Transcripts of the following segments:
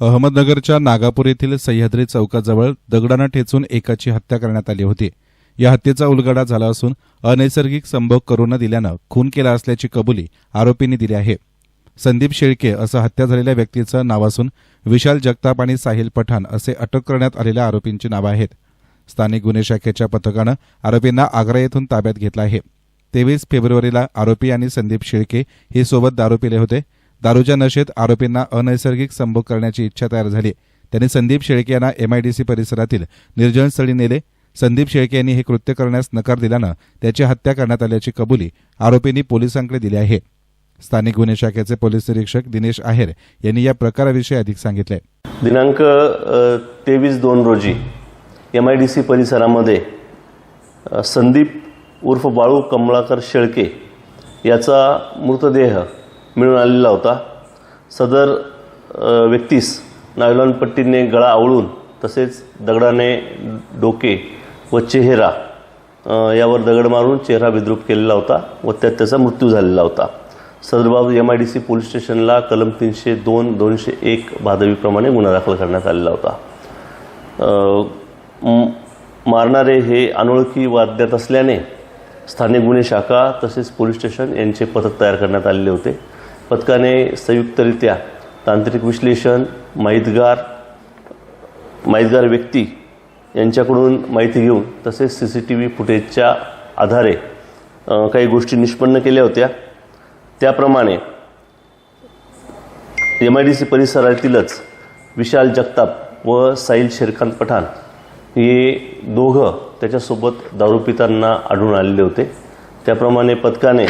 अहमदनगरच्या नागापूर येथील सह्याद्री चौकाजवळ दगडानं ठेचून एकाची हत्या करण्यात आली होती. या हत्येचा उलगडा झाला असून अनैसर्गिक संभोग करू न दिल्यानं खून केला असल्याची कबुली आरोपींनी दिली आहे. संदीप शेळके असं हत्या झालेल्या व्यक्तीचं नाव असून विशाल जगताप आणि साहिल पठाण असे अटक करण्यात आलेल्या आरोपींची नावं आहेत. स्थानिक गुन्हे शाखेच्या पथकानं आरोपींना आग्रा येथून ताब्यात घेतलं आहे. तेवीस फेब्रुवारीला आरोपी आणि संदीप शेळके हे सोबत दारू पिले होते. दारूच्या नशेत आरोपींना अनैसर्गिक संभोग करण्याची इच्छा तयार झाली. त्यांनी संदीप शेळके यांना एमआयडीसी परिसरातील निर्जनस्थळी नेले. संदीप शेळके यांनी हे कृत्य करण्यास नकार दिल्यानं त्याची हत्या करण्यात आल्याची कबुली आरोपींनी पोलिसांकडे दिली आहे. स्थानिक गुन्हे शाखेचे पोलीस निरीक्षक दिनेश आहेर यांनी या प्रकाराविषयी अधिक सांगितले. दिनांक तेवीस दोन रोजी एम आय डी सी परिसरामध्ये संदीप उर्फ बाळू कमळाकर शेळके याचा मृतदेह मिळून आलेला होता. सदर व्यक्तीस नायलॉन पट्टीने गळा आवळून तसेच दगडाने डोके व चेहरा यावर दगड मारून चेहरा विद्रूप केलेला होता व त्यात त्याचा मृत्यू झालेला होता. सदरबाब M I D C police स्टेशनला कलम तीनशे दोन दोनशे एक भादवीप्रमाणे गुन्हा दाखल करण्यात आलेला होता. मारणारे हे अनोळखी वाद्यात असल्याने स्थानिक गुन्हे शाखा तसेच पोलीस स्टेशन यांचे पथक तयार करण्यात आलेले होते. पथकाने संयुक्तरित्या तांत्रिक विश्लेषण माहितगार माहितगार व्यक्ती यांच्याकडून माहिती घेऊन तसेच सी सी टी व्ही फुटेजच्या आधारे काही गोष्टी निष्पन्न केल्या होत्या. त्याप्रमाणे एम आय डी सी परिसरातीलच विशाल जगताप व साहिल शेरखान पठाण हे दोघं त्याच्यासोबत दारू पिताना आढळून आलेले होते. त्याप्रमाणे पथकाने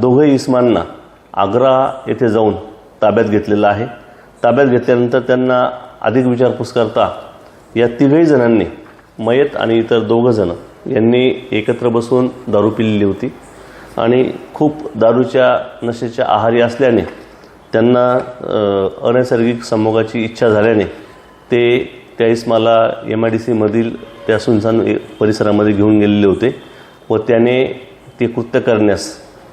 दोघंही इस्मांना आग्रा येथे जाऊन ताब्यात घेतलेला आहे. ताब्यात घेतल्यानंतर त्यांना अधिक विचारपूस करता या तिघही जणांनी मयत आणि इतर दोघं जण यांनी एकत्र बसून दारू पिलेली होती. आणि खूप दारूच्या नशेच्या आहारी असल्याने त्यांना अनैसर्गिक संभोगाची इच्छा झाल्याने ते त्या इस्माला एम आय डी सीमधील त्या सुनसान ए- परिसरामध्ये घेऊन गेलेले होते व त्याने ते कृत्य करण्यास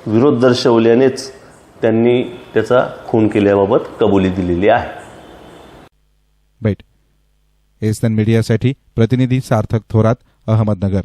विरोध दर्शवल्यानेच त्यांनी त्याचा खून केल्याबाबत कबुली दिलेली आहे. बैठ एसन मीडियासाठी प्रतिनिधी सार्थक थोरात अहमदनगर.